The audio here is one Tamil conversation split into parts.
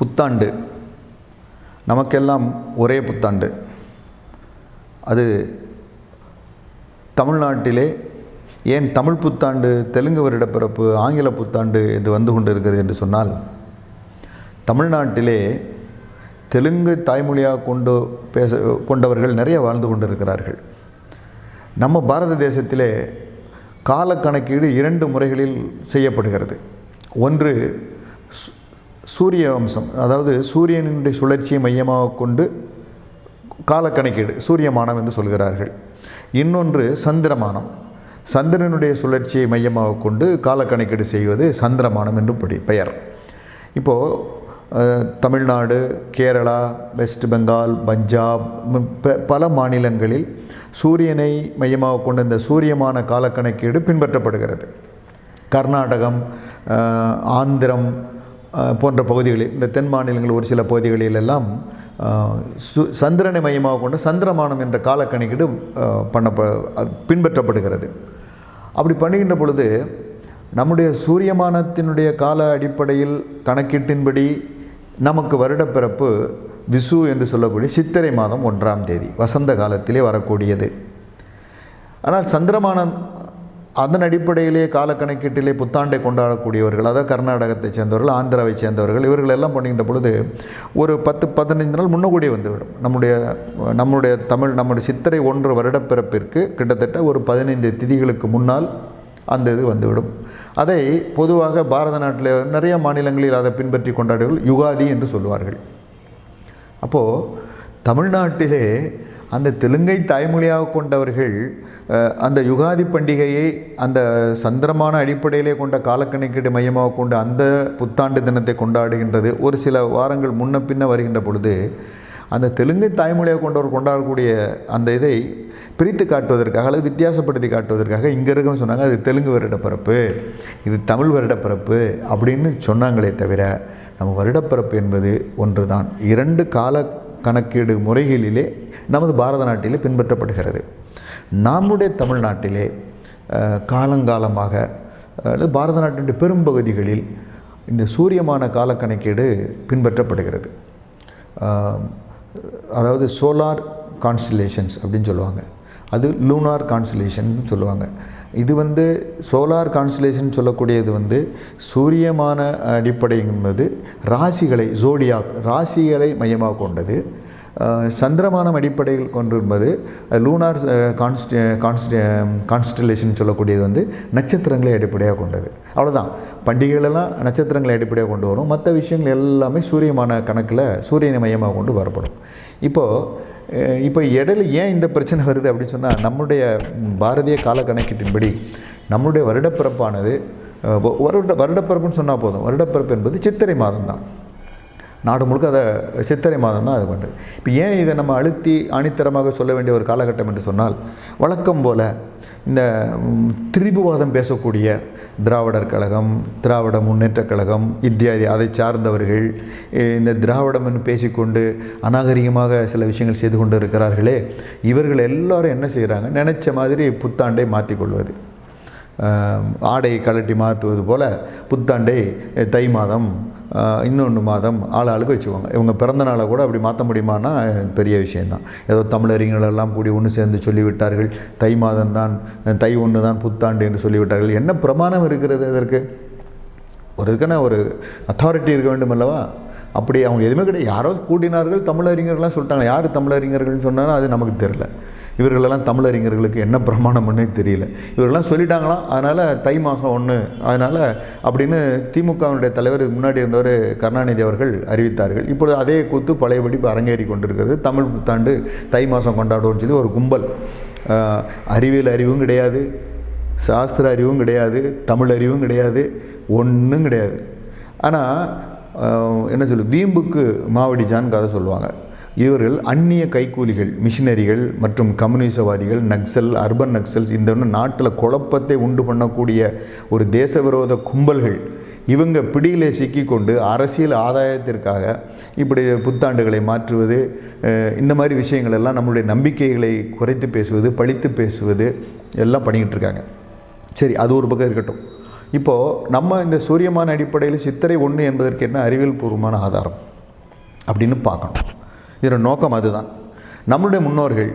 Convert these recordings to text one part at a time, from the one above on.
புத்தாண்டு. நமக்கெல்லாம் ஒரே புத்தாண்டு. அது தமிழ்நாட்டிலே ஏன் தமிழ் புத்தாண்டு தெலுங்கு வருடப்பிறப்பு ஆங்கில புத்தாண்டு என்று வந்து கொண்டு இருக்கிறது என்று சொன்னால் தமிழ்நாட்டிலே தெலுங்கு தாய்மொழியாக கொண்டு பேச கொண்டவர்கள் நிறைய வாழ்ந்து கொண்டிருக்கிறார்கள். நம்ம பாரத தேசத்திலே காலக்கணக்கீடு இரண்டு முறைகளில் செய்யப்படுகிறது. ஒன்று சூரிய வம்சம் அதாவது சூரியனுடைய சுழற்சியை மையமாக கொண்டு காலக்கணக்கீடு சூரியமானம் என்று சொல்கிறார்கள். இன்னொன்று சந்திரமானம் சந்திரனுடைய சுழற்சியை மையமாக கொண்டு காலக்கணக்கீடு செய்வது சந்திரமானம் என்று படி பெயர். இப்போது தமிழ்நாடு கேரளா வெஸ்ட் பெங்கால் பஞ்சாப் ப- பல மாநிலங்களில் சூரியனை மையமாக கொண்ட இந்த சூரியமான காலக்கணக்கீடு பின்பற்றப்படுகிறது. கர்நாடகம் ஆந்திரம் போன்ற பகுதிகளில் இந்த தென் மாநிலங்கள் ஒரு சில பகுதிகளில் எல்லாம் சு- சந்திரனை மையமாக கொண்டு சந்திரமானம் என்ற காலக்கணக்கீடு அஹ், பண்ணப்ப பின்பற்றப்படுகிறது. அப்படி பண்ணுகின்ற பொழுது நம்முடைய சூரியமானத்தினுடைய கால அடிப்படையில் கணக்கீட்டின்படி நமக்கு வருடப்பிறப்பு விசு என்று சொல்லக்கூடிய சித்திரை மாதம் ஒன்றாம் தேதி வசந்த காலத்திலே வரக்கூடியது. ஆனால் சந்திரமானம் அதன் அடிப்படையிலே காலக்கணக்கீட்டிலே புத்தாண்டை கொண்டாடக்கூடியவர்கள் அதாவது கர்நாடகத்தைச் சேர்ந்தவர்கள் ஆந்திராவைச் சேர்ந்தவர்கள் இவர்கள் எல்லாம் பண்ணுகின்ற பொழுது ஒரு பத்து பதினைந்து நாள் முன்னக்கூடியே வந்துவிடும். நம்முடைய நம்முடைய தமிழ் நம்முடைய சித்திரை ஒன்று வருடப்பிறப்பிற்கு கிட்டத்தட்ட ஒரு பதினைந்து திதிகளுக்கு முன்னால் அந்த இது வந்துவிடும். அதை பொதுவாக பாரத நாட்டில் நிறைய மாநிலங்களில் அதை பின்பற்றி கொண்டாடுவர்கள் யுகாதி என்று சொல்லுவார்கள் அப்போது தமிழ்நாட்டிலே அந்த தெலுங்கை தாய்மொழியாக கொண்டவர்கள் அந்த யுகாதி பண்டிகையை அந்த சந்திரமான அடிப்படையிலே கொண்ட காலக்கணக்கீடு மையமாக கொண்டு அந்த புத்தாண்டு தினத்தை கொண்டாடுகின்றது. ஒரு சில வாரங்கள் முன்ன பின்ன வருகின்ற பொழுது அந்த தெலுங்கை தாய்மொழியாக கொண்டவர் கொண்டாடக்கூடிய அந்த இதை பிரித்து காட்டுவதற்காக அல்லது வித்தியாசப்படுத்தி காட்டுவதற்காக இங்கே இருக்குன்னு சொன்னாங்க அது தெலுங்கு வருடப்பிறப்பு இது தமிழ் வருடப்பிறப்பு அப்படின்னு சொன்னாங்களே தவிர நம்ம வருடப்பிறப்பு என்பது ஒன்று தான் இரண்டு கால கணக்கீடு முறைகளிலே நமது பாரத நாட்டிலே பின்பற்றப்படுகிறது. நம்முடைய தமிழ்நாட்டிலே காலங்காலமாக அல்லது பாரத நாட்டினுடைய பெரும்பகுதிகளில் இந்த சூரியமான கால கணக்கீடு பின்பற்றப்படுகிறது அதாவது சோலார் கான்ஸ்டிலேஷன்ஸ் அப்படின்னு சொல்லுவாங்க. அது லூனார் கான்ஸ்டிலேஷன் சொல்லுவாங்க. இது வந்து சோலார் கான்ஸ்டிலேஷன் சொல்லக்கூடியது வந்து சூரியமான அடிப்படை என்பது ராசிகளை ஜோடியாக் ராசிகளை மையமாக கொண்டது. சந்திரமானம் அடிப்படையில் கொண்டிருப்பது லூனார் கான்ஸ்ட் கான்ஸ்ட் கான்ஸ்டலேஷன் சொல்லக்கூடியது வந்து நட்சத்திரங்களை அடிப்படையாக கொண்டது. அவ்வளோதான் பண்டிகைகளெல்லாம் நட்சத்திரங்களை அடிப்படையாக கொண்டு வரும். மற்ற விஷயங்கள் எல்லாமே சூரியமான கணக்கில் சூரியனை மையமாக கொண்டு வரப்படும். இப்போது இப்போ இடையில ஏன் இந்த பிரச்சனை வருது அப்படின்னு சொன்னால் நம்முடைய பாரதிய கால கணக்கீட்டின்படி நம்முடைய வருடப்பிறப்பானது வருட வருடப்பிறப்புன்னு சொன்னால் போதும். வருடப்பிறப்பு என்பது சித்திரை மாதம்தான். நாடு முழுக்க அதை சித்திரை மாதம் தான் அது பண்ணுறது இப்போ ஏன் இதை நம்ம அழுத்தி ஆணித்தரமாக சொல்ல வேண்டிய ஒரு காலகட்டம் என்று சொன்னால் வழக்கம் போல் இந்த திரிபுவாதம் பேசக்கூடிய திராவிடர் கழகம் திராவிட முன்னேற்றக் கழகம் இத்தியாதி அதை சார்ந்தவர்கள் இந்த திராவிடம் என்று பேசிக்கொண்டு அநாகரிகமாக சில விஷயங்கள் செய்து கொண்டு இருக்கிறார்களே இவர்கள் எல்லாரும் என்ன செய்கிறாங்க நினச்ச மாதிரி புத்தாண்டை மாற்றிக்கொள்வது ஆடையை கழட்டி மாற்றுவது போல் புத்தாண்டை தை மாதம் இன்னொன்று மாதம் ஆள் ஆளுக்கு வச்சுக்கோங்க. இவங்க பிறந்த நாளை கூட அப்படி மாற்ற முடியுமானா பெரிய விஷயந்தான் ஏதோ தமிழறிஞர்கள் எல்லாம் கூடி ஒன்று சேர்ந்து சொல்லிவிட்டார்கள். தை மாதம் தான் தை ஒன்று தான் புத்தாண்டு என்று சொல்லிவிட்டார்கள். என்ன பிரமாணம் இருக்கிறது இதற்கு? ஒரு இதுக்கான ஒரு அத்தாரிட்டி இருக்க வேண்டும் அல்லவா? அப்படி அவங்க எதுவுமே கிடையாது. யாரோ கூட்டினார்கள் தமிழறிஞர்கள்லாம் சொல்லிட்டாங்க. யார் தமிழறிஞர்கள்னு சொன்னாலும் அது நமக்கு தெரில இவர்களெல்லாம் தமிழறிஞர்களுக்கு என்ன பிரமாணம்னே தெரியல. இவர்களெல்லாம் சொல்லிட்டாங்களாம் அதனால் தை மாதம் ஒன்று அதனால் அப்படின்னு திமுகவினுடைய தலைவர் முன்னாடி இருந்தவர் கருணாநிதி அவர்கள் அறிவித்தார்கள். இப்பொழுது அதே கூத்து பழையபடி அரங்கேறி கொண்டிருக்கிறது. தமிழ் புத்தாண்டு தை மாதம் கொண்டாடுவோம்னு சொல்லி ஒரு கும்பல். அறிவியல் அறிவும் கிடையாது சாஸ்திர அறிவும் கிடையாது தமிழ் அறிவும் கிடையாது ஒன்றும் கிடையாது. ஆனால் என்ன சொல்லு வீம்புக்கு மாவடிச்சான்னு கதை சொல்லுவாங்க. இவர்கள் அந்நிய கைக்கூலிகள் மிஷினரிகள் மற்றும் கம்யூனிசவாதிகள் நக்சல் அர்பன் நக்சல்ஸ் இந்த நாட்டில் குழப்பத்தை உண்டு பண்ணக்கூடிய ஒரு தேச விரோத கும்பல்கள். இவங்க பிடியிலே சிக்கிக்கொண்டு அரசியல் ஆதாயத்திற்காக இப்படி புத்தாண்டுகளை மாற்றுவது இந்த மாதிரி விஷயங்கள் எல்லாம் நம்மளுடைய நம்பிக்கைகளை குறைத்து பேசுவது பழித்து பேசுவது எல்லாம் பண்ணிக்கிட்டு இருக்காங்க. சரி அது ஒரு பக்கம் இருக்கட்டும். இப்போது நம்ம இந்த சூரியமான அடிப்படையில் சித்திரை ஒன்று என்பதற்கு என்ன அறிவியல் பூர்வமான ஆதாரம் அப்படின்னு பார்க்கணும். இதோட நோக்கம் அதுதான். நம்மளுடைய முன்னோர்கள்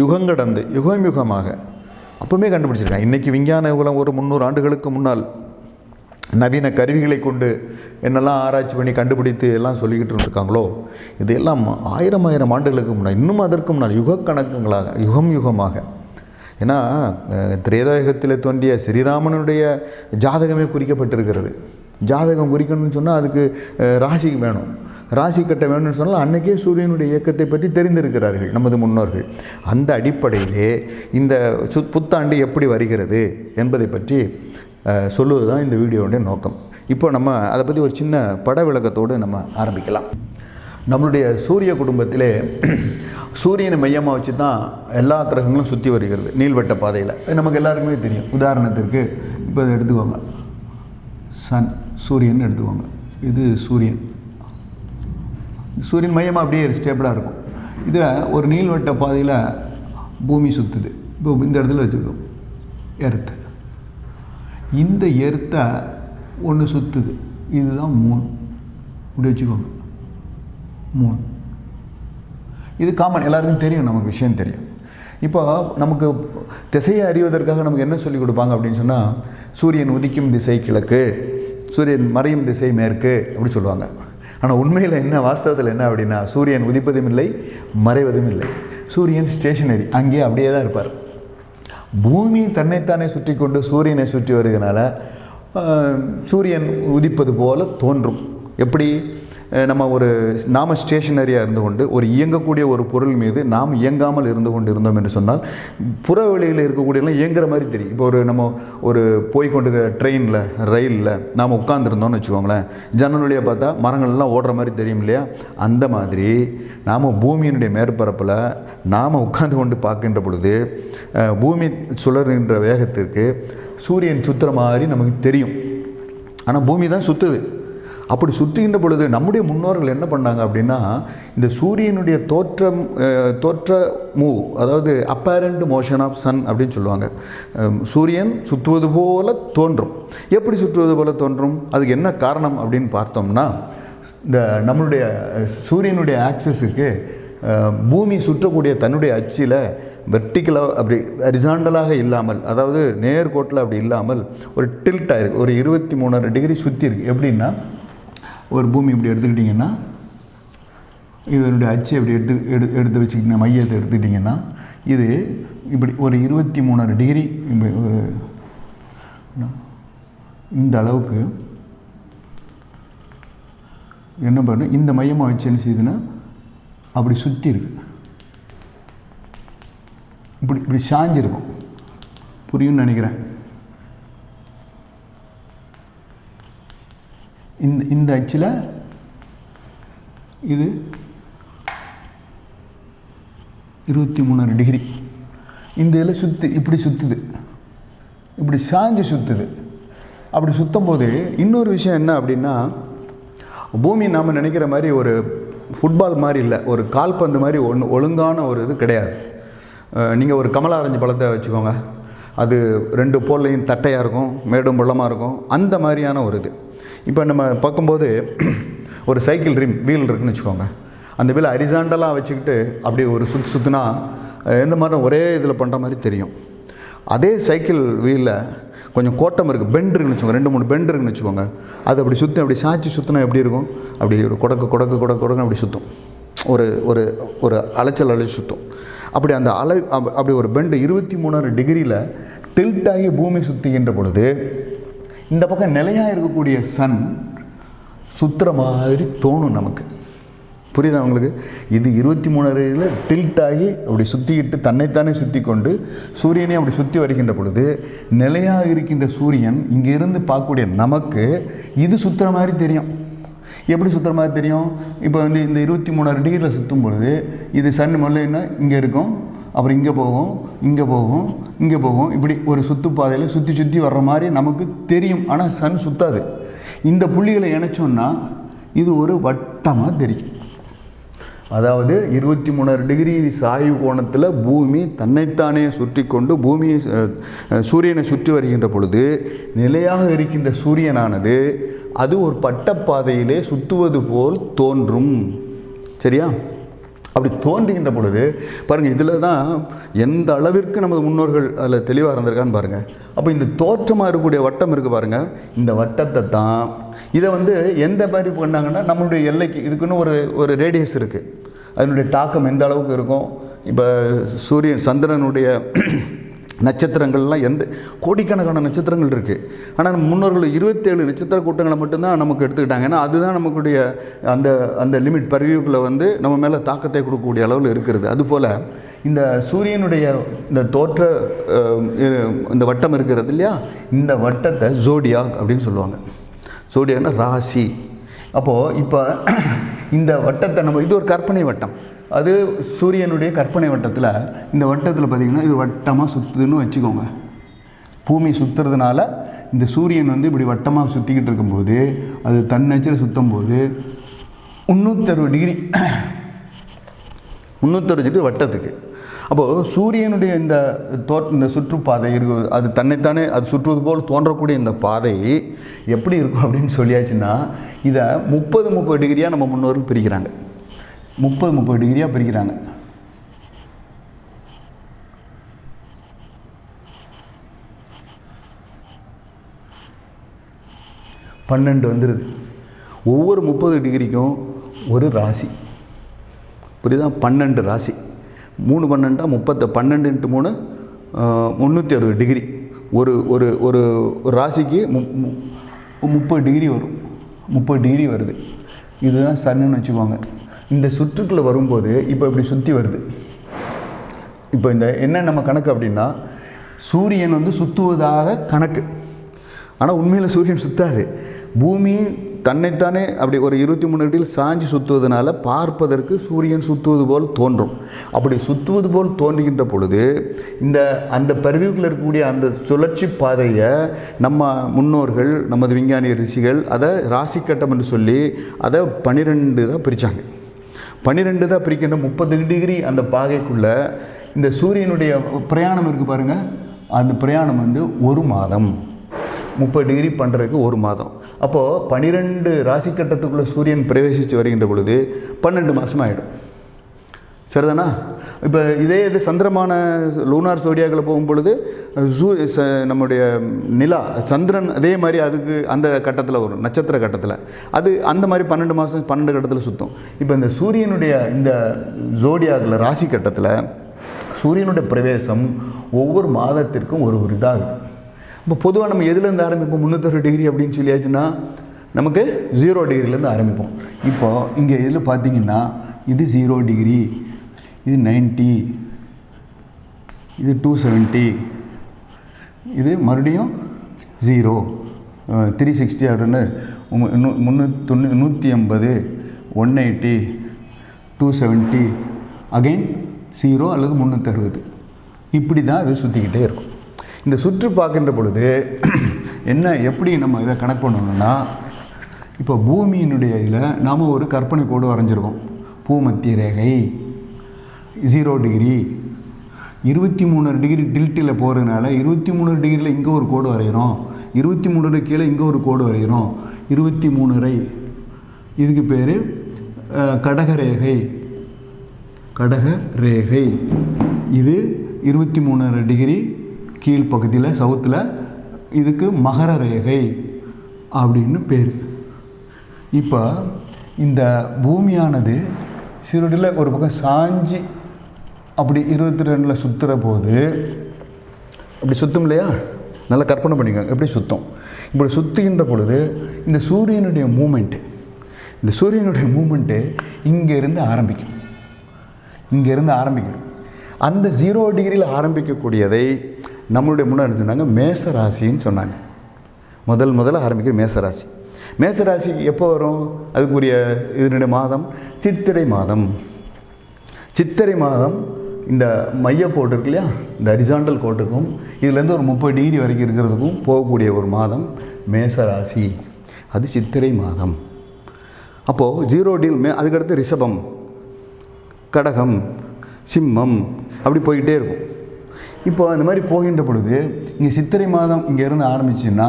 யுகங்கடந்து யுகம் யுகமாக அப்பவுமே கண்டுபிடிச்சிருக்காங்க. இன்றைக்கி விஞ்ஞான யுகம் ஒரு முந்நூறு ஆண்டுகளுக்கு முன்னால் நவீன கருவிகளை கொண்டு என்னெல்லாம் ஆராய்ச்சி பண்ணி கண்டுபிடித்து எல்லாம் சொல்லிக்கிட்டு இருக்காங்களோ இதெல்லாம் ஆயிரம் ஆயிரம் ஆண்டுகளுக்கு முன்னால் இன்னும் அதற்கு முன்னால் யுக கணக்குங்களாக யுகம் யுகமாக. ஏன்னா திரேதாயுகத்தில் தோன்றிய ஸ்ரீராமனுடைய ஜாதகமே குறிக்கப்பட்டிருக்கிறது. ஜாதகம் குறிக்கணும்னு சொன்னால் அதுக்கு ராசி வேணும். ராசி கட்ட வேணும்னு சொன்னால் அன்றைக்கே சூரியனுடைய இயக்கத்தை பற்றி தெரிந்திருக்கிறார்கள் நமது முன்னோர்கள். அந்த அடிப்படையிலே இந்த சு புத்தாண்டு எப்படி வருகிறது என்பதை பற்றி சொல்லுவது தான் இந்த வீடியோவுடைய நோக்கம். இப்போ நம்ம அதை பற்றி ஒரு சின்ன பட விளக்கத்தோடு நம்ம ஆரம்பிக்கலாம். நம்மளுடைய சூரிய குடும்பத்திலே சூரியனை மையமாக வச்சு தான் எல்லா கிரகங்களும் சுற்றி வருகிறது நீள்வட்ட பாதையில். நமக்கு எல்லாருக்குமே தெரியும். உதாரணத்திற்கு இப்போ எடுத்துக்கோங்க. சன் சூரியன் எடுத்துக்கோங்க. இது சூரியன். சூரியன் மையமாக அப்படியே ஸ்டேபிளாக இருக்கும். இதில் ஒரு நீள்வட்ட பாதையில் பூமி சுற்றுது இப்போ இந்த இடத்துல வச்சுருக்கோம் எர்த்து இந்த எர்த்தை ஒன்று சுற்றுது இதுதான் மூன் இப்படி வச்சுக்கோங்க. மூன் இது காமன் எல்லாருக்கும் தெரியும் நமக்கு விஷயம் தெரியும். இப்போ நமக்கு திசையை அறிவதற்காக நமக்கு என்ன சொல்லிக் கொடுப்பாங்க அப்படின்னு சொன்னால் சூரியன் உதிக்கும் திசை கிழக்கு சூரியன் மறையும் திசை மேற்கு அப்படி சொல்லுவாங்க. ஆனால் உண்மையில் என்ன வாஸ்தவத்தில் என்ன அப்படின்னா சூரியன் உதிப்பதும் இல்லை மறைவதும் இல்லை சூரியன் ஸ்டேஷனரி அங்கேயே அப்படியே தான் இருப்பார். பூமி தன்னைத்தானே சுற்றி கொண்டு சூரியனை சுற்றி வருகிறனால சூரியன் உதிப்பது போல தோன்றும். எப்படி? நம்ம ஒரு நாம் ஸ்டேஷனரியாக இருந்து கொண்டு ஒரு இயங்கக்கூடிய ஒரு பொருள் மீது நாம் இயங்காமல் இருந்து கொண்டு இருந்தோம் என்று சொன்னால் புற வெளியில் இருக்கக்கூடியலாம் இயங்குற மாதிரி தெரியும். இப்போ ஒரு நம்ம ஒரு போய் கொண்டிருக்கிற ட்ரெயினில் ரயிலில் நாம் உட்காந்துருந்தோம்னு வச்சுக்கோங்களேன் ஜன்னல் வழியாக பார்த்தா மரங்கள்லாம் ஓடுற மாதிரி தெரியும் இல்லையா? அந்த மாதிரி நாம் பூமியினுடைய மேற்பரப்பில் நாம் உட்காந்து கொண்டு பார்க்கின்ற பொழுது பூமி சுழறுகின்ற வேகத்திற்கு சூரியன் சுற்றுற மாதிரி நமக்கு தெரியும். ஆனால் பூமி தான் சுற்றுது அப்படி சுற்றுகின்ற பொழுது நம்முடைய முன்னோர்கள் என்ன பண்ணாங்க அப்படின்னா இந்த சூரியனுடைய தோற்றம் தோற்ற மூவ் அதாவது அப்பேரண்ட் மோஷன் ஆஃப் சன் அப்படின்னு சொல்லுவாங்க. சூரியன் சுற்றுவது போல தோன்றும். எப்படி சுற்றுவது போல தோன்றும்? அதுக்கு என்ன காரணம் அப்படின்னு பார்த்தோம்னா இந்த நம்மளுடைய சூரியனுடைய ஆக்சஸுக்கு பூமி சுற்றக்கூடிய தன்னுடைய அச்சில் வெர்டிக்கலாக அப்படி ஹரிசாண்டலாக இல்லாமல் அதாவது நேர்கோட்டில் அப்படி இல்லாமல் ஒரு டில்ட் ஆயிருக்கு ஒரு இருபத்தி மூணரை டிகிரி சுற்றி இருக்கு. எப்படின்னா ஒரு பூமி இப்படி எடுத்துக்கிட்டிங்கன்னா இதனுடைய அச்சு இப்படி எடுத்து எடு எடுத்து வச்சுக்கிட்டீங்க மையத்தை எடுத்துக்கிட்டிங்கன்னா இது இப்படி ஒரு இருபத்தி மூணாறு டிகிரி ஒரு இந்த அளவுக்கு என்ன பண்ணு இந்த மையமாக வச்சு என்ன செய்யுதுன்னா அப்படி சுற்றி இருக்கு. இப்படி இப்படி சாஞ்சிருக்கும். புரியும்னு நினைக்கிறேன். இந்த இந்த அச்சில் இது இருபத்தி மூணாறு டிகிரி. இந்த இதில் சுற்று இப்படி சுற்றுது இப்படி சாஞ்சு சுற்றுது அப்படி சுற்றும் போது இன்னொரு விஷயம் என்ன அப்படின்னா பூமி நாம் நினைக்கிற மாதிரி ஒரு ஃபுட்பால் மாதிரி இல்லை ஒரு கால்பந்து மாதிரி ஒன்று ஒழுங்கான ஒரு இது கிடையாது. நீங்கள் ஒரு கமலா ஆரஞ்சு பழத்தை வச்சுக்கோங்க. அது ரெண்டு போல்லையும் தட்டையாக இருக்கும் மேடும் பள்ளமாக இருக்கும். அந்த மாதிரியான ஒரு இது. இப்போ நம்ம பார்க்கும்போது ஒரு சைக்கிள் ரிம் வீல் இருக்குன்னு வச்சுக்கோங்க. அந்த வீலை அரிசாண்டலாக வச்சுக்கிட்டு அப்படி ஒரு சுற்று சுற்றுனா எந்த மாதிரி ஒரே இதில் பண்ணுற மாதிரி தெரியும். அதே சைக்கிள் வீலில் கொஞ்சம் கோட்டம் இருக்குது பெண்ட் இருக்குன்னு வச்சுக்கோங்க ரெண்டு மூணு பெண்ட் இருக்குன்னு வச்சுக்கோங்க. அது அப்படி சுற்றி அப்படி சாய்ச்சி சுற்றினா எப்படி இருக்கும்? அப்படி ஒரு கொடக்கு கொடக்கு குடக்கு குடக்கு அப்படி சுற்றும் ஒரு ஒரு ஒரு அலைச்சல் அலைச்சி சுற்றும் அப்படி அந்த அலை அப்படி ஒரு பெண்டு இருபத்தி மூணாறு டிகிரியில் டில்ட் ஆகி பூமி சுற்றுகின்ற பொழுது இந்த பக்கம் நிலையாக இருக்கக்கூடிய சன் சுற்றுற மாதிரி தோணும் நமக்கு. புரியுதா உங்களுக்கு? இது இருபத்தி மூணரையில் டில்ட் ஆகி அப்படி சுற்றிக்கிட்டு தன்னைத்தானே சுற்றி கொண்டு சூரியனை அப்படி சுற்றி வருகின்ற பொழுது நிலையாக இருக்கின்ற சூரியன் இங்கிருந்து பார்க்கக்கூடிய நமக்கு இது சுற்றுற மாதிரி தெரியும். எப்படி சுற்றுற மாதிரி தெரியும்? இப்போ வந்து இந்த இருபத்தி மூணாறு டிகிரியில் சுற்றும் பொழுது இது சன் முதல்ல என்ன இங்கே இருக்கும் அப்புறம் இங்கே போகும் இங்கே போகும் இங்கே போகும். இப்படி ஒரு சுற்றுப்பாதையில் சுற்றி சுற்றி வர்ற மாதிரி நமக்கு தெரியும். ஆனால் சன் சுத்தாது. இந்த புள்ளிகளை இணைச்சோன்னா இது ஒரு வட்டமாக தெரியும். அதாவது இருபத்தி மூணாறு டிகிரி சாய்வு கோணத்தில் பூமி தன்னைத்தானே சுற்றி கொண்டு பூமியை சூரியனை சுற்றி வருகின்ற பொழுது நிலையாக இருக்கின்ற சூரியனானது அது ஒரு பட்டப்பாதையிலே சுற்றுவது போல் தோன்றும். சரியா? அப்படி தோன்றுகின்ற பொழுது பாருங்கள் இதில் தான் எந்த அளவிற்கு நமது முன்னோர்கள் அதில் தெளிவாக இருந்திருக்கான்னு பாருங்கள் அப்போ இந்த தோற்றமாக இருக்கக்கூடிய வட்டம் இருக்குது பாருங்கள் இந்த வட்டத்தை தான். இதை வந்து எந்த மாதிரி பண்ணாங்கன்னா நம்மளுடைய எல்லைக்கு இதுக்குன்னு ஒரு ஒரு ரேடியஸ் இருக்குது அதனுடைய தாக்கம் எந்த அளவுக்கு இருக்கும்? இப்போ சூரியன் சந்திரனுடைய நட்சத்திரங்கள்லாம் எந்த கோடிக்கணக்கான நட்சத்திரங்கள் இருக்குது ஆனால் நம்ம முன்னோர்கள் இருபத்தேழு நட்சத்திர கூட்டங்களை மட்டும்தான் நமக்கு எடுத்துக்கிட்டாங்க. ஏன்னா அதுதான் நமக்குடைய அந்த அந்த லிமிட். பரிவுக்குள்ளே வந்து நம்ம மேலே தாக்கத்தை கொடுக்கக்கூடிய அளவில் இருக்கிறது. அதுபோல் இந்த சூரியனுடைய இந்த தோற்ற இந்த வட்டம் இருக்கிறது இல்லையா? இந்த வட்டத்தை ஜோடியாக் அப்படின்னு சொல்லுவாங்க. ஜோடியாக்னா ராசி. அப்போது இப்போ இந்த வட்டத்தை நம்ம இது ஒரு கற்பனை வட்டம். அது சூரியனுடைய கற்பனை வட்டத்தில் இந்த வட்டத்தில் பார்த்திங்கன்னா இது வட்டமாக சுற்றுதுன்னு வச்சுக்கோங்க. பூமி சுற்றுறதுனால இந்த சூரியன் வந்து இப்படி வட்டமாக சுற்றிக்கிட்டு இருக்கும்போது அது தன்னச்சில் சுற்றும் போது முந்நூற்றறுபது டிகிரி முந்நூற்றறுபது டிகிரி வட்டத்துக்கு. அப்போது சூரியனுடைய இந்த தோ இந்த சுற்றுப்பாதை இருக்கும் அது தன்னைத்தானே அது சுற்றுவது போல் தோன்றக்கூடிய இந்த பாதை எப்படி இருக்கும் அப்படின்னு சொல்லியாச்சுன்னா இதை முப்பது முப்பது டிகிரியாக நம்ம முன்னோர்கள் பிரிக்கிறாங்க. முப்பது முப்பது டிகிரியாக பிரிக்கிறாங்க. பன்னெண்டு வந்துடுது ஒவ்வொரு முப்பது டிகிரிக்கும் ஒரு ராசி. புரியுதா? பன்னெண்டு ராசி. மூணு பன்னெண்டா முப்பத்து பன்னெண்டு மூணு முந்நூற்றி அறுபது டிகிரி ஒரு ஒரு ஒரு ராசிக்கு மு- மு- முப்பது டிகிரி வரும். முப்பது டிகிரி வருது. இதுதான் சன்னுன்னு வச்சுக்கோங்க. இந்த சுற்றுக்குள்ளே வரும்போது இப்போ இப்படி சுற்றி வருது. இப்போ இந்த என்ன நம்ம கணக்கு அப்படின்னா சூரியன் வந்து சுற்றுவதாக கணக்கு. ஆனால் உண்மையில் சூரியன் சுத்தாது. பூமி தன்னைத்தானே அப்படி ஒரு இருபத்தி மூணு டிகிரியில் சாஞ்சி சுற்றுவதனால பார்ப்பதற்கு சூரியன் சுற்றுவது போல் தோன்றும். அப்படி சுற்றுவது போல் தோன்றுகின்ற பொழுது இந்த அந்த பருவிக்குள்ள இருக்கக்கூடிய அந்த சுழற்சி பாதையை நம்ம முன்னோர்கள் நமது விஞ்ஞானி ரிஷிகள் அதை ராசிக்கட்டம் என்று சொல்லி அதை பனிரெண்டு தான் பிரித்தாங்க பன்னிரெண்டு தான் பிரிக்கின்ற முப்பது டிகிரி அந்த பாகைக்குள்ளே இந்த சூரியனுடைய பிரயாணம் இருக்குது பாருங்கள் அந்த பிரயாணம் வந்து ஒரு மாதம். முப்பது டிகிரி பண்ணுறதுக்கு ஒரு மாதம். அப்போது பன்னிரெண்டு ராசி கட்டத்துக்குள்ளே சூரியன் பிரவேசித்து வருகின்ற பொழுது பன்னெண்டு மாதம் ஆகிடும் சரிதானா? இப்போ இதே இது சந்திரமான லூனார் சோடியாக்கில் போகும்பொழுது ஜூ ச- நம்முடைய நிலா சந்திரன் அதே மாதிரி அதுக்கு அந்த கட்டத்தில் வரும் நட்சத்திர கட்டத்தில். அது அந்த மாதிரி பன்னெண்டு மாதம் பன்னெண்டு கட்டத்தில் சுற்றும் இப்போ இந்த சூரியனுடைய இந்த ஜோடியாகில் ராசி கட்டத்தில் சூரியனுடைய பிரவேசம் ஒவ்வொரு மாதத்திற்கும் ஒரு ஒரு இதாகுது இப்போ பொதுவாக நம்ம எதுலேருந்து ஆரம்பிப்போம்? முந்நூற்றொரு டிகிரி அப்படின்னு சொல்லியாச்சுன்னா நமக்கு ஜீரோ டிகிரிலேருந்து ஆரம்பிப்போம். இப்போது இங்கே இதில் பார்த்தீங்கன்னா இது ஜீரோ டிகிரி இது 90 இது டூ செவன்ட்டி இது மறுபடியும் ஜீரோ த்ரீ சிக்ஸ்டி அப்படின்னு முந்நூற்றி நூற்றி ஐம்பது one eighty two seventy again zero அல்லது முந்நூற்றறுபது இப்படி தான் இது சுற்றிக்கிட்டே இருக்கும். இந்த சுற்று பார்க்கின்ற பொழுது என்ன எப்படி நம்ம இதை கணக்கு பண்ணணும்னா இப்போ பூமியினுடைய இதில் நாம் ஒரு கற்பனை கோடு வரைஞ்சிருக்கோம். பூமத்திய ரேகை. ஜீரோ டிகிரி இருபத்தி மூணு டிகிரி டில்ட்டில் போகிறதுனால இருபத்தி மூணு டிகிரியில் இங்கே ஒரு கோடு வரைகிறோம் இருபத்தி மூணு கீழே இங்கே ஒரு கோடு வரைகிறோம் இருபத்தி மூணரை இதுக்கு பேர் கடகரேகை. கடக ரேகை இது இருபத்தி மூணரை டிகிரி கீழ் பகுதியில் சவுத்தில் இதுக்கு மகர ரேகை அப்படின்னு பேர். இப்போ இந்த பூமியானது சிறுடியில் ஒரு பக்கம் சாஞ்சி அப்படி இருபத்தி ரெண்டில் சுற்றுற போது அப்படி சுத்தும் இல்லையா நல்லா கற்பனை பண்ணிக்கோங்க. எப்படி சுத்தம்? இப்படி சுற்றுகின்ற பொழுது இந்த சூரியனுடைய மூமெண்ட்டு இந்த சூரியனுடைய மூமெண்ட்டு இங்கேருந்து ஆரம்பிக்கும். இங்கேருந்து ஆரம்பிக்கும். அந்த ஜீரோ டிகிரியில் ஆரம்பிக்கக்கூடியதை நம்மளுடைய முன்னாடி சொன்னாங்க? மேச ராசின்னு சொன்னாங்க. முதல் முதல்ல ஆரம்பிக்கிற மேசராசி. மேசராசி எப்போ வரும்? அதுக்குரிய இதனுடைய மாதம்? சித்திரை மாதம். சித்திரை மாதம் இந்த மைய கோட்டு இருக்கு இல்லையா? இந்த ஹரிசாண்டல் கோட்டுக்கும் இதுலேருந்து ஒரு முப்பது டிகிரி வரைக்கும் இருக்கிறதுக்கும் போகக்கூடிய ஒரு மாதம் மேசராசி. அது சித்திரை மாதம். அப்போது ஜீரோ டீல் மே அதுக்கடுத்து ரிஷபம் கடகம் சிம்மம் அப்படி போய்கிட்டே இருக்கும். இப்போ அந்த மாதிரி போகின்ற பொழுது இங்கே சித்திரை மாதம் இங்கேருந்து ஆரம்பிச்சுன்னா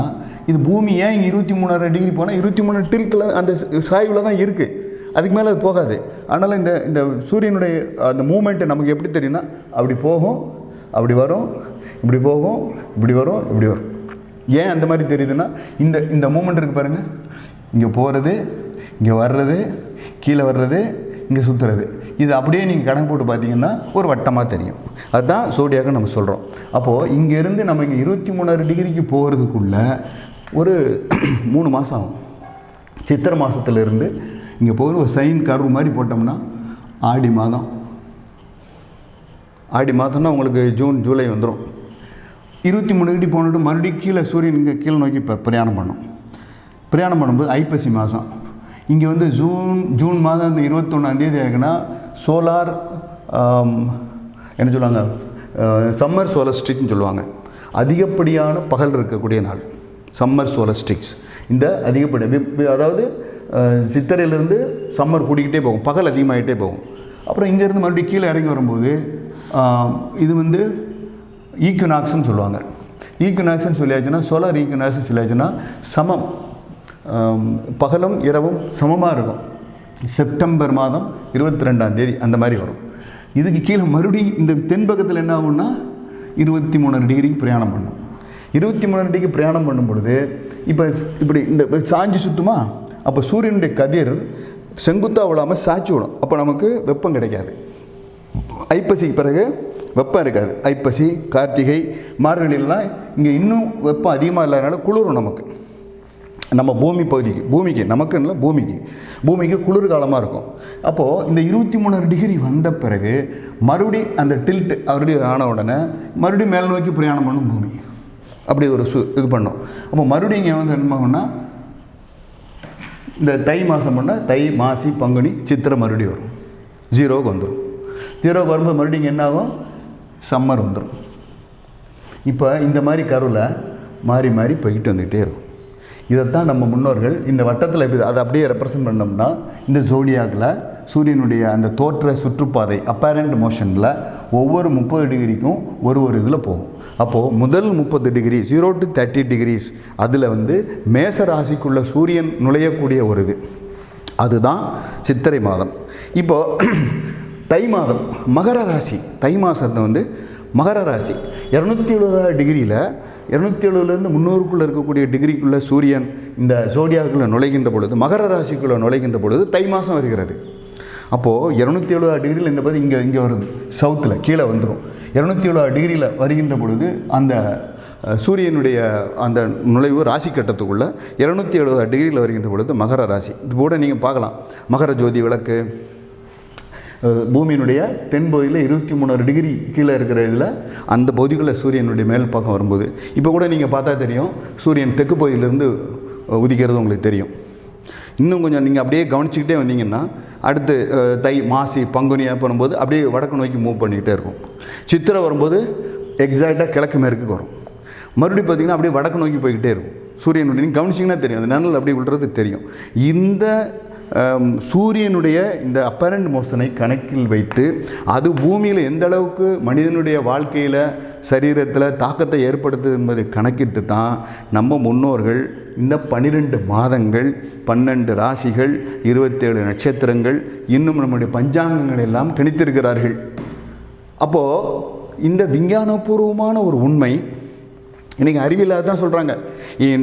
இது பூமி ஏன் இங்கே இருபத்தி மூணாயிரம் டிகிரி போனால் இருபத்தி மூணு டில்கில் அந்த சாய்வில் தான் இருக்குது அதுக்கு மேலே அது போகாது. அதனால் இந்த இந்த சூரியனுடைய அந்த மூமெண்ட்டு நமக்கு எப்படி தெரியும்னா அப்படி போகும் அப்படி வரும் இப்படி போகும் இப்படி வரும் இப்படி வரும். ஏன் அந்த மாதிரி தெரியுதுன்னா இந்த இந்த மூமெண்ட் இருக்குது பாருங்கள் இங்கே போகிறது இங்கே வர்றது கீழே வர்றது இங்கே சுற்றுறது இது அப்படியே நீங்கள் கணக்கு போட்டு பார்த்தீங்கன்னா ஒரு வட்டமாக தெரியும். அதுதான் சோடியாக நம்ம சொல்கிறோம் அப்போது இங்கேருந்து நம்ம இங்கே இருபத்தி மூணாயிரம் டிகிரிக்கு போகிறதுக்குள்ளே ஒரு மூணு மாதம் ஆகும். சித்திரை மாதத்துலேருந்து இங்கே போகிற ஒரு சைன் கர்வு மாதிரி போட்டோம்னா ஆடி மாதம். ஆடி மாதம்னா உங்களுக்கு ஜூன் ஜூலை வந்துடும் இருபத்தி மூணு டிகிரி போனோட மறுபடியும் கீழே சூரியன் இங்கே கீழே நோக்கி இப்போ பிரயாணம் பண்ணும். பிரயாணம் பண்ணும்போது ஐப்பசி மாதம். இங்கே வந்து ஜூன் ஜூன் மாதம் இந்த இருபத்தொன்னாந்தேதி ஆகுனா சோலார் என்ன சொல்லுவாங்க சம்மர் சோலஸ்டிக்னு சொல்லுவாங்க. அதிகப்படியான பகல் இருக்கக்கூடிய நாள். சம்மர் சோலஸ்டிக்ஸ் இந்த அதிகப்படி அதாவது சித்தரையிலேருந்து சம்மர் கூட்டிக்கிட்டே போகும். பகல் அதிகமாகிட்டே போகும். அப்புறம் இங்கேருந்து மறுபடியும் கீழே இறங்கி வரும்போது இது வந்து ஈக்குனாக்ஸ்னு சொல்லுவாங்க. ஈக்குனாக்ஸ்னு சொல்லியாச்சுன்னா சோலார் ஈக்குனாக்ஸ்னு சொல்லியாச்சுன்னா சமம். பகலும் இரவும் சமமாக இருக்கும். செப்டம்பர் மாதம் இருபத்தி ரெண்டாம் தேதி அந்த மாதிரி வரும். இதுக்கு கீழே மறுபடியும் இந்த தென்பக்கத்தில் என்ன ஆகும்னா இருபத்தி மூணு டிகிரிக்கு பிரயாணம் பண்ணும். இருபத்தி மூணு டிகிரி பிரயாணம் பண்ணும் பொழுது இப்போ இப்படி இந்த சாஞ்சி சுற்றுமா அப்போ சூரியனுடைய கதிர் செங்குத்தாக விழாமல் சாய்ச்சி விடும். அப்போ நமக்கு வெப்பம் கிடைக்காது. ஐப்பசிக்கு பிறகு வெப்பம் இருக்காது. ஐப்பசி கார்த்திகை மார்கழிலாம் இங்கே இன்னும் வெப்பம் அதிகமாக இல்லாதனால குளிரும் நமக்கு. நம்ம பூமி பகுதிக்கு பூமிக்கு நமக்கு இல்லை பூமிக்கு. பூமிக்கு குளிர் காலமாக இருக்கும். அப்போது இந்த இருபத்தி மூணு டிகிரி வந்த பிறகு மறுபடி அந்த டில்ட் மறுபடியும் ஆன உடனே மறுபடியும் மேல் நோக்கி பிரயாணம் பண்ணும் பூமி. அப்படி ஒரு சு இது பண்ணோம். அப்போ மறுபடியும் இங்கே வந்து என்ன ஆகும்னா இந்த தை மாதம் பண்ணால் தை மாசி பங்குனி சித்திரை மறுபடியும் வரும். ஜீரோவுக்கு வந்துடும் ஜீரோவுக்கு வரும்போது மறுபடியும் என்ன ஆகும் சம்மர் வந்துடும் இப்போ இந்த மாதிரி கருவில் மாறி மாறி போய்கிட்டு வந்துக்கிட்டே இருக்கும். இதைத்தான் நம்ம முன்னோர்கள் இந்த வட்டத்தில் எப்படி அதை அப்படியே ரெப்ரசன்ட் பண்ணோம்னா இந்த ஜோடியாக்கில் சூரியனுடைய அந்த தோற்ற சுற்றுப்பாதை அப்பேரண்ட் மோஷனில் ஒவ்வொரு முப்பது டிகிரிக்கும் ஒரு ஒரு இதில் போகும். அப்போது முதல் முப்பது degree zero to thirty degrees அதில் வந்து மேச ராசிக்குள்ள சூரியன் நுழையக்கூடிய ஒரு இது. அதுதான் சித்திரை மாதம். இப்போது தை மாதம் மகர ராசி. தை மாதத்தை வந்து மகர ராசி. இரநூத்தி எழுபது டிகிரியில் இரநூத்தி எழுபதுலேருந்து முந்நூறுக்குள்ளே இருக்கக்கூடிய டிகிரிக்குள்ளே சூரியன் இந்த ஜோடியாக்குள்ளே நுழைகின்ற பொழுது மகர ராசிக்குள்ளே நுழைகின்ற பொழுது தை மாதம் வருகிறது. அப்போது இரநூத்தி எழுபது டிகிரியில் இந்த பகுதி இங்கே இங்கே வருது. சவுத்தில் கீழே வந்துடும் இரநூத்தி எழுபது டிகிரியில் வருகின்ற பொழுது அந்த சூரியனுடைய அந்த நுழைவு ராசி கட்டத்துக்குள்ளே இரநூத்தி எழுபது டிகிரியில் வருகின்ற பொழுது மகர ராசி. இது கூட நீங்கள் பார்க்கலாம். மகர ஜோதி விளக்கு பூமியினுடைய தென்பகுதியில் இருபத்தி மூணு டிகிரி கீழே இருக்கிற இதில் அந்த பகுதிகளில் சூரியனுடைய மேல் பக்கம் வரும்போது. இப்போ கூட நீங்கள் பார்த்தா தெரியும். சூரியன் தெற்கு பகுதியிலேருந்து உதிக்கிறது உங்களுக்கு தெரியும். இன்னும் கொஞ்சம் நீங்கள் அப்படியே கவனிச்சுக்கிட்டே வந்தீங்கன்னா அடுத்து தை மாசி பங்குனியாக பண்ணும்போது அப்படியே வடக்கு நோக்கி மூவ் பண்ணிக்கிட்டே இருக்கும். சித்திரை வரும்போது எக்ஸாக்டாக கிழக்கு மேற்கு வரும். மறுபடியும் பார்த்தீங்கன்னா அப்படியே வடக்கு நோக்கி போய்கிட்டே இருக்கும். சூரியனுடைய நீங்கள் கவனிச்சிங்கன்னா தெரியும். அந்த நிழல் அப்படியே விழுறது தெரியும். இந்த சூரியனுடைய இந்த அப்பரண்ட் மோஷனை கணக்கில் வைத்து அது பூமியில் எந்த அளவுக்கு மனிதனுடைய வாழ்க்கையில் சரீரத்தில் தாக்கத்தை ஏற்படுத்துது என்பதை கணக்கிட்டு தான் நம்ம முன்னோர்கள் இந்த பன்னிரெண்டு மாதங்கள் பன்னெண்டு ராசிகள் இருபத்தேழு நட்சத்திரங்கள் இன்னும் நம்முடைய பஞ்சாங்கங்கள் எல்லாம் கணித்திருக்கிறார்கள். அப்போது இந்த விஞ்ஞானபூர்வமான ஒரு உண்மை இன்றைக்கி அறிவியலாக தான் சொல்கிறாங்க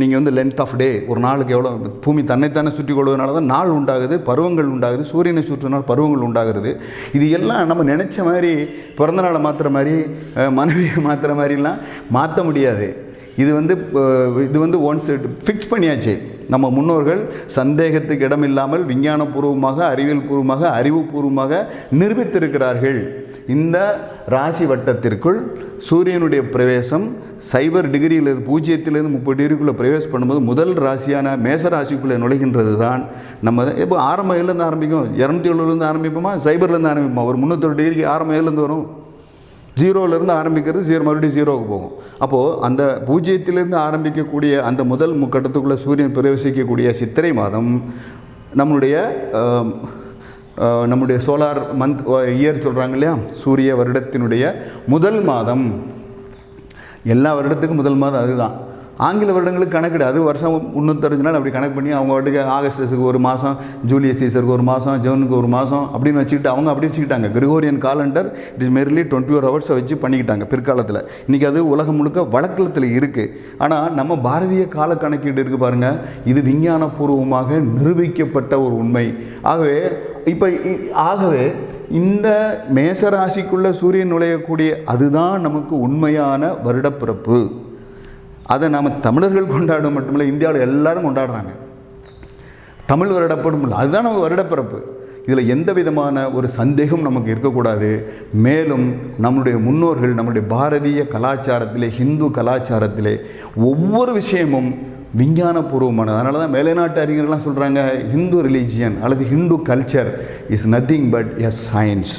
நீங்கள் வந்து லென்த் ஆஃப் டே ஒரு நாளுக்கு எவ்வளோ பூமி தன்னைத்தானே சுற்றி கொள்வதனால தான் நாள் உண்டாகுது பருவங்கள் உண்டாகுது சூரியனை சுற்றினால் பருவங்கள் உண்டாகிறது. இது எல்லாம் நம்ம நினச்ச மாதிரி பிறந்த நாளை மாற்றுற மாதிரி மனைவியை மாற்றுற மாதிரிலாம் மாற்ற முடியாது. இது வந்து இது வந்து ஒன்ஸ் ஃபிக்ஸ் பண்ணியாச்சு. நம்ம முன்னோர்கள் சந்தேகத்துக்கு இடமில்லாமல் விஞ்ஞானபூர்வமாக அறிவியல் பூர்வமாக அறிவுபூர்வமாக நிரூபித்திருக்கிறார்கள். இந்த ராசி வட்டத்திற்குள் சூரியனுடைய பிரவேசம் சைபர் டிகிரியிலிருந்து பூஜ்ஜியத்திலிருந்து முப்பது டிகிரிக்குள்ளே பிரவேசம் பண்ணும்போது முதல் ராசியான மேச ராசிக்குள்ளே நுழைகின்றது தான் நம்ம இப்போ ஆரம்ப ஏழுலேருந்து ஆரம்பிக்கும்? இரநூத்தி எழுபதுலேருந்து ஆரம்பிப்போமா? சைபர்லேருந்து ஆரம்பிப்போமா? ஒரு முந்நூற்றொரு டிகிரிக்கு ஆரம்ப இதுலேருந்து வரும். ஜீரோலேருந்து ஆரம்பிக்கிறது ஜீரோ மறுபடியும் ஜீரோவுக்கு போகும். அப்போது அந்த பூஜ்ஜியத்திலேருந்து ஆரம்பிக்கக்கூடிய அந்த முதல் முக்கட்டத்துக்குள்ளே சூரியன் பிரவேசிக்கக்கூடிய சித்திரை மாதம் நம்மளுடைய நம்முடைய சோலார் மந்த் இயர் சொல்கிறாங்க இல்லையா? சூரிய வருடத்தினுடைய முதல் மாதம். எல்லா வருடத்துக்கும் முதல் மாதம் அதுதான். ஆங்கில வருடங்களுக்கு கணக்கிடு. அது வருஷம் முந்நூற்றஞ்சு நாள் அப்படி கணக்கு பண்ணி அவங்க வாட்டுக்கு ஆகஸ்டஸுக்கு ஒரு மாதம் ஜூலியஸ் சீசருக்கு ஒரு மாதம் ஜூனுக்கு ஒரு மாதம் அப்படின்னு வச்சுக்கிட்டு அவங்க அப்படி வச்சுக்கிட்டாங்க. Gregorian calendar it is merely twenty four ஹவர்ஸை வச்சு பண்ணிக்கிட்டாங்க பிற்காலத்தில். இன்றைக்கி அது உலகம் முழுக்க வழக்கத்தில் இருக்குது ஆனால் நம்ம பாரதிய கால கணக்கீடு இருக்குது பாருங்கள் இது விஞ்ஞானபூர்வமாக நிரூபிக்கப்பட்ட ஒரு உண்மை. ஆகவே இப்போ ஆகவே இந்த மேசராசிக்குள்ளே சூரியன் நுழையக்கூடிய அதுதான் நமக்கு உண்மையான வருடப்பிறப்பு. அதை நாம் தமிழர்கள் கொண்டாடும் மட்டுமில்லை இந்தியாவில் எல்லாரும் கொண்டாடுறாங்க. தமிழ் வருடப்பிறப்பு இல்லை அதுதான் நம்ம வருடப்பிறப்பு. இதில் எந்த விதமான ஒரு சந்தேகம் நமக்கு இருக்கக்கூடாது. மேலும் நம்முடைய முன்னோர்கள் நம்முடைய பாரதிய கலாச்சாரத்திலே ஹிந்து கலாச்சாரத்திலே ஒவ்வொரு விஷயமும் விஞ்ஞானபூர்வமானது. அதனால தான் மேலைநாட்டு அறிஞர்கள்லாம் சொல்கிறாங்க ஹிந்து ரிலீஜியன் அல்லது Hindu culture is nothing but a science